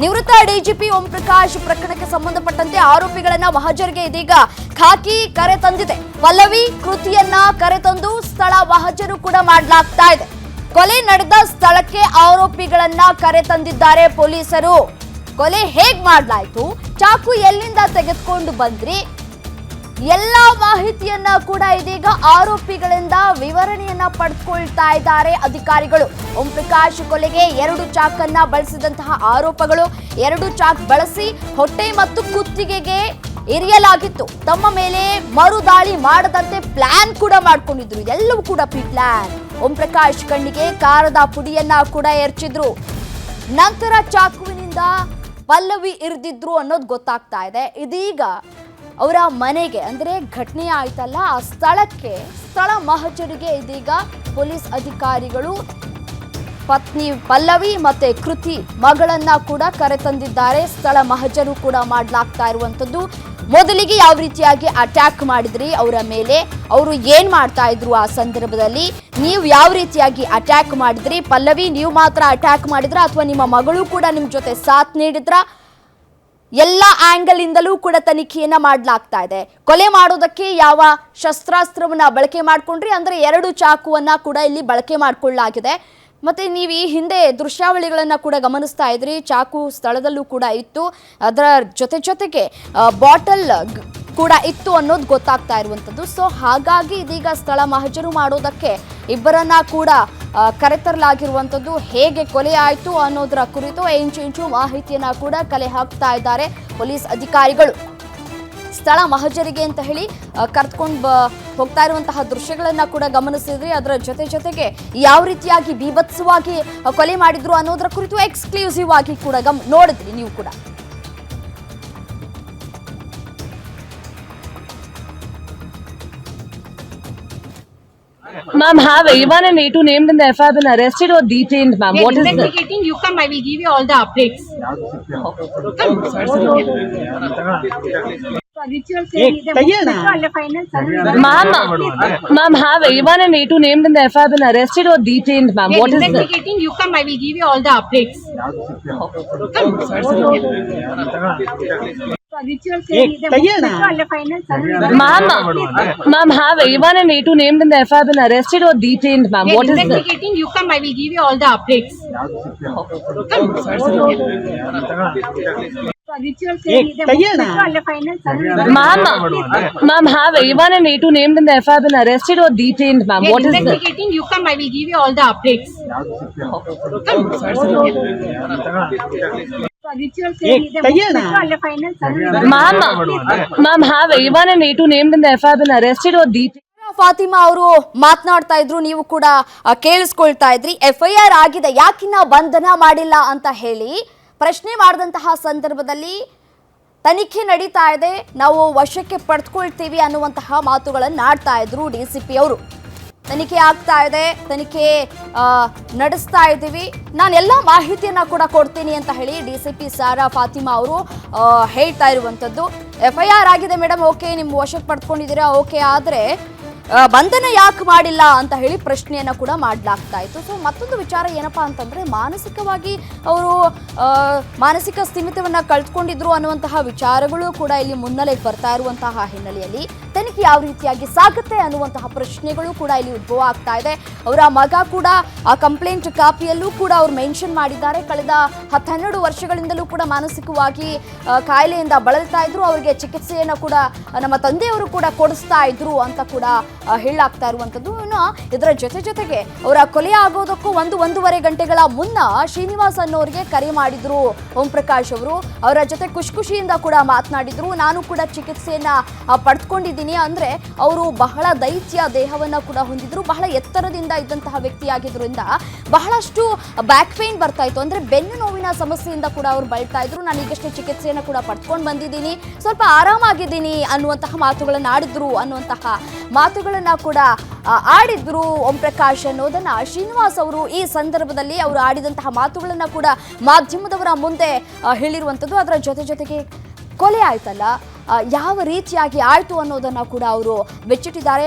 ನಿವೃತ್ತ ಡಿಜಿಪಿ ಓಂ ಪ್ರಕಾಶ್ ಪ್ರಕರಣಕ್ಕೆ ಸಂಬಂಧಪಟ್ಟಂತೆ ಆರೋಪಿಗಳನ್ನ ಮಹಜರಿಗೆ ಇದೀಗ ಖಾಕಿ ಕರೆ ತಂದಿದೆ. ಪಲ್ಲವಿ ಕೃತಿಯನ್ನ ಕರೆತಂದು ಸ್ಥಳ ಮಹಜರು ಕೂಡ ಮಾಡಲಾಗ್ತಾ ಇದೆ. ಕೊಲೆ ನಡೆದ ಸ್ಥಳಕ್ಕೆ ಆರೋಪಿಗಳನ್ನ ಕರೆ ತಂದಿದ್ದಾರೆ ಪೊಲೀಸರು. ಕೊಲೆ ಹೇಗ್ ಮಾಡಲಾಯ್ತು? ಚಾಕು ಎಲ್ಲಿಂದ ತೆಗೆದುಕೊಂಡು ಬಂದ್ರಿ? ಎಲ್ಲ ಮಾಹಿತಿಯನ್ನ ಕೂಡ ಇದೀಗ ಆರೋಪಿಗಳಿಂದ ವಿವರಣೆಯನ್ನ ಪಡೆದುಕೊಳ್ತಾ ಇದ್ದಾರೆ ಅಧಿಕಾರಿಗಳು. ಓಂ ಪ್ರಕಾಶ್ ಕೊಲೆಗೆ ಎರಡು ಚಾಕನ್ನ ಬಳಸಿದಂತಹ ಆರೋಪಗಳು. ಎರಡು ಚಾಕ್ ಬಳಸಿ ಹೊಟ್ಟೆ ಮತ್ತು ಕುತ್ತಿಗೆಗೆ ಇರಿಯಲಾಗಿತ್ತು ತಮ್ಮ ಮೇಲೆ ಮರುದಾಳಿ ಮಾಡದಂತೆ ಪ್ಲಾನ್ ಕೂಡ ಮಾಡ್ಕೊಂಡಿದ್ರು. ಎಲ್ಲವೂ ಕೂಡ ಪಿ ಪ್ಲಾನ್. ಓಂ ಪ್ರಕಾಶ್ ಕಣ್ಣಿಗೆ ಕಾರದ ಪುಡಿಯನ್ನ ಕೂಡ ಎರಚಿದ್ರು. ನಂತರ ಚಾಕುವಿನಿಂದ ಪಲ್ಲವಿ ಇರಿದಿದ್ರು ಅನ್ನೋದು ಗೊತ್ತಾಗ್ತಾ ಇದೆ. ಇದೀಗ ಅವರ ಮನೆಗೆ, ಅಂದರೆ ಘಟನೆ ಆಯ್ತಲ್ಲ, ಆ ಸ್ಥಳಕ್ಕೆ ಸ್ಥಳ ಮಹಜರಿಗೆ ಇದೀಗ ಪೊಲೀಸ್ ಅಧಿಕಾರಿಗಳು ಪತ್ನಿ ಪಲ್ಲವಿ ಮತ್ತೆ ಕೃತಿ ಮಗಳನ್ನ ಕೂಡ ಕರೆತಂದಿದ್ದಾರೆ ಸ್ಥಳ ಮಹಜರು ಕೂಡ ಮಾಡಲಾಗ್ತಾ ಇರುವಂತದ್ದು ಮೊದಲಿಗೆ ಯಾವ ರೀತಿಯಾಗಿ ಅಟ್ಯಾಕ್ ಮಾಡಿದ್ರಿ ಅವರ ಮೇಲೆ? ಅವರು ಏನ್ ಮಾಡ್ತಾ ಇದ್ರು ಆ ಸಂದರ್ಭದಲ್ಲಿ? ನೀವು ಯಾವ ರೀತಿಯಾಗಿ ಅಟ್ಯಾಕ್ ಮಾಡಿದ್ರಿ? ಪಲ್ಲವಿ, ನೀವು ಮಾತ್ರ ಅಟ್ಯಾಕ್ ಮಾಡಿದ್ರ? ಅಥವಾ ನಿಮ್ಮ ಮಗಳು ಕೂಡ ನಿಮ್ಮ ಜೊತೆ ಸಾಥ್ ನೀಡಿದ್ರ? ಎಲ್ಲ ಆಂಗಲ್ ಇಂದಲೂ ಕೂಡ ತನಿಖೆಯನ್ನ ಮಾಡಲಾಗ್ತಾ ಇದೆ. ಕೊಲೆ ಮಾಡೋದಕ್ಕೆ ಯಾವ ಶಸ್ತ್ರಾಸ್ತ್ರವನ್ನ ಬಳಕೆ ಮಾಡ್ಕೊಂಡ್ರಿ ಅಂದ್ರೆ ಎರಡು ಚಾಕುವನ್ನ ಕೂಡ ಇಲ್ಲಿ ಬಳಕೆ ಮಾಡ್ಕೊಳ್ಳಲಾಗಿದೆ ಮತ್ತೆ ನೀವು ಈ ಹಿಂದೆ ದೃಶ್ಯಾವಳಿಗಳನ್ನ ಕೂಡ ಗಮನಿಸ್ತಾ ಇದ್ರಿ. ಚಾಕು ಸ್ಥಳದಲ್ಲೂ ಕೂಡ ಇತ್ತು. ಅದರ ಜೊತೆ ಜೊತೆಗೆ ಬಾಟಲ್ ಕೂಡ ಇತ್ತು ಅನ್ನೋದು ಗೊತ್ತಾಗ್ತಾ ಇರುವಂಥದ್ದು ಸೊ ಹಾಗಾಗಿ ಇದೀಗ ಸ್ಥಳ ಮಹಜರು ಮಾಡೋದಕ್ಕೆ ಇಬ್ಬರನ್ನ ಕೂಡ ಕರೆತರಲಾಗಿರುವಂಥದ್ದು ಹೇಗೆ ಕೊಲೆ ಆಯಿತು ಅನ್ನೋದರ ಕುರಿತು ಇಂಚು ಇಂಚು ಮಾಹಿತಿಯನ್ನ ಕೂಡ ಕಲೆ ಹಾಕ್ತಾ ಇದ್ದಾರೆ ಪೊಲೀಸ್ ಅಧಿಕಾರಿಗಳು. ಸ್ಥಳ ಮಹಜರಿಗೆ ಅಂತ ಹೇಳಿ ಕರೆದುಕೊಂಡು ಬ, ಹೋಗ್ತಾ ಇರುವಂತಹ ದೃಶ್ಯಗಳನ್ನು ಕೂಡ ಗಮನಿಸಿದ್ರಿ. ಅದರ ಜೊತೆ ಜೊತೆಗೆ ಯಾವ ರೀತಿಯಾಗಿ ಬೀಭತ್ಸವಾಗಿ ಕೊಲೆ ಮಾಡಿದ್ರು ಅನ್ನೋದರ ಕುರಿತು ಎಕ್ಸ್ಕ್ಲೂಸಿವ್ ಆಗಿ ಕೂಡ ಗಮ್, ನೋಡಿದ್ರಿ ನೀವು ಕೂಡ. Ma'am, have A1 and A2 named in the FIR been arrested or detained, ma'am? We are What is the... investigating. You come, I will give you all the updates. Ritual ceremony, the all the final ceremony. Ma'am, ma'am, have A1 and A2 named in the FIR been arrested or detained, ma'am? We are What is investigating. You come, I will give you all the updates. Ritual ceremony, the all the final ceremony. Ma'am, ma'am, have A1 and A2 named in the FIR been arrested or detained, ma'am? What is the... investigating. You come, I will give you all the updates. Ritual ceremony, the all the final ceremony. Ma'am, ma'am, have A1 and A2 named in the FIR been arrested or detained, ma'am? What is the... investigating. You come, I will give you all the updates. Ritual ceremony, the all the final ceremony. Ma'am, ma'am, have A1 and A2 named in the FIR been arrested or detained? Fatima ಅವರು ಮಾತನಾಡ್ತಾ ಇದ್ರು ನೀವು ಕೂಡ ಕೇಳಿಸ್ಕೊಳ್ತಾ ಇದ್ರಿ. F I R ಆಗಿದೆ ಯಾಕಿನ್ನ ಬಂಧನ ಮಾಡಿಲ್ಲ ಅಂತ ಹೇಳಿ ಪ್ರಶ್ನೆ ಮಾಡಿದಂತಹ ಸಂದರ್ಭದಲ್ಲಿ ತನಿಖೆ ನಡೀತಾ ಇದೆ. ನಾವು ವಶಕ್ಕೆ ಪಡೆದುಕೊಳ್ತೀವಿ ಅನ್ನುವಂತಹ ಮಾತುಗಳನ್ನು ಆಡ್ತಾ ಇದ್ರು ಡಿ ಸಿ ಪಿ ಅವರು. ತನಿಖೆ ಆಗ್ತಾ ಇದೆ, ತನಿಖೆ ನಡೆಸ್ತಾ ಇದ್ದೀವಿ. ನಾನು ಎಲ್ಲ ಮಾಹಿತಿಯನ್ನು ಕೂಡ ಕೊಡ್ತೀನಿ ಅಂತ ಹೇಳಿ D C P Sara Fatima ಅವರು ಹೇಳ್ತಾ ಇರುವಂಥದ್ದು ಎಫ್ ಐ ಆರ್ ಆಗಿದೆ ಮೇಡಮ್ ಓಕೆ. ನಿಮ್ಮ ವಶಕ್ಕೆ ಪಡ್ಕೊಂಡಿದ್ದೀರಾ, ಓಕೆ. ಆದರೆ ಬಂಧನ ಯಾಕೆ ಮಾಡಿಲ್ಲ ಅಂತ ಹೇಳಿ ಪ್ರಶ್ನೆಯನ್ನು ಕೂಡ ಮಾಡಲಾಗ್ತಾ ಇತ್ತು. ಸೊ ಮತ್ತೊಂದು ವಿಚಾರ ಏನಪ್ಪಾ ಅಂತಂದರೆ, ಮಾನಸಿಕವಾಗಿ ಅವರು ಮಾನಸಿಕ ಸ್ಥಿಮಿತವನ್ನು ಕಳೆದುಕೊಂಡಿದ್ರು ಅನ್ನುವಂತಹ ವಿಚಾರಗಳು ಕೂಡ ಇಲ್ಲಿ ಮುನ್ನೆಲೆಗೆ ಬರ್ತಾ ಇರುವಂತಹ ಹಿನ್ನೆಲೆಯಲ್ಲಿ. ತನಿಖೆ ಯಾವ ರೀತಿಯಾಗಿ ಸಾಗುತ್ತೆ ಅನ್ನುವಂತಹ ಪ್ರಶ್ನೆಗಳು ಕೂಡ ಇಲ್ಲಿ ಉದ್ಭವ ಆಗ್ತಾ ಇದೆ. ಅವರ ಮಗ ಕೂಡ ಆ ಕಂಪ್ಲೇಂಟ್ ಕಾಪಿಯಲ್ಲೂ ಕೂಡ ಅವ್ರು ಮೆನ್ಷನ್ ಮಾಡಿದ್ದಾರೆ. ಕಳೆದ ಹತ್ತೆರಡು ವರ್ಷಗಳಿಂದಲೂ ಕೂಡ ಮಾನಸಿಕವಾಗಿ ಕಾಯಿಲೆಯಿಂದ ಬಳಲ್ತಾ ಇದ್ರು. ಅವರಿಗೆ ಚಿಕಿತ್ಸೆಯನ್ನು ಕೂಡ ನಮ್ಮ ತಂದೆಯವರು ಕೂಡ ಕೊಡಿಸ್ತಾ ಇದ್ರು ಅಂತ ಕೂಡ ಆ, ಹೇಳಲಾಗ್ತಾ ಇರುವಂಥದ್ದು. ಇನ್ನು ಇದರ ಜೊತೆ ಜೊತೆಗೆ ಅವರ ಕೊಲೆ ಆಗೋದಕ್ಕೂ ಒಂದು ಒಂದೂವರೆ ಗಂಟೆಗಳ ಮುನ್ನ ಶ್ರೀನಿವಾಸ್ ಅನ್ನೋರಿಗೆ ಕರೆ ಮಾಡಿದ್ರು ಓಂ ಪ್ರಕಾಶ್ ಅವರು. ಅವರ ಜೊತೆ ಖುಷಿ ಖುಷಿಯಿಂದ ಕೂಡ ಮಾತನಾಡಿದ್ರು. ನಾನು ಕೂಡ ಚಿಕಿತ್ಸೆಯನ್ನ ಪಡೆದುಕೊಂಡಿದ್ದೀನಿ ಅಂದ್ರೆ ಅವರು ಬಹಳ ದೈತ್ಯ ದೇಹವನ್ನ ಕೂಡ ಹೊಂದಿದ್ರು. ಬಹಳ ಎತ್ತರದಿಂದ ಇದ್ದಂತಹ ವ್ಯಕ್ತಿಯಾಗಿದ್ರಿಂದ ಬಹಳಷ್ಟು ಬ್ಯಾಕ್ ಪೇನ್ ಬರ್ತಾ ಇತ್ತು. ಅಂದ್ರೆ ಬೆನ್ನು ನೋವಿನ ಸಮಸ್ಯೆಯಿಂದ ಕೂಡ ಅವರು ಬಳಲ್ತಾ ಇದ್ರು. ನಾನು ಈಗಷ್ಟೇ ಚಿಕಿತ್ಸೆಯನ್ನು ಕೂಡ ಪಡ್ಕೊಂಡು ಬಂದಿದ್ದೀನಿ. ಸ್ವಲ್ಪ ಆರಾಮಾಗಿದ್ದೀನಿ ಅನ್ನುವಂತಹ ಮಾತುಗಳನ್ನು ಆಡಿದ್ರು ಅನ್ನುವಂತಹ ಮಾತುಗಳನ್ನ ಕೂಡ ಆಡಿದ್ರು ಓಂ ಪ್ರಕಾಶ್ ಅನ್ನೋದನ್ನ ಶ್ರೀನಿವಾಸ್ ಅವರು ಈ ಸಂದರ್ಭದಲ್ಲಿ ಅವರು ಆಡಿದಂತಹ ಮಾತುಗಳನ್ನ ಕೂಡ ಮಾಧ್ಯಮದವರ ಮುಂದೆ ಹೇಳಿರುವಂಥದ್ದು. ಅದರ ಜೊತೆ ಜೊತೆಗೆ ಕೊಲೆ ಆಯ್ತಲ್ಲ ಯಾವ ರೀತಿಯಾಗಿ ಆಯಿತು ಅನ್ನೋದನ್ನ ಕೂಡ ಅವರು ಬೆಚ್ಚಿಟ್ಟಿದ್ದಾರೆ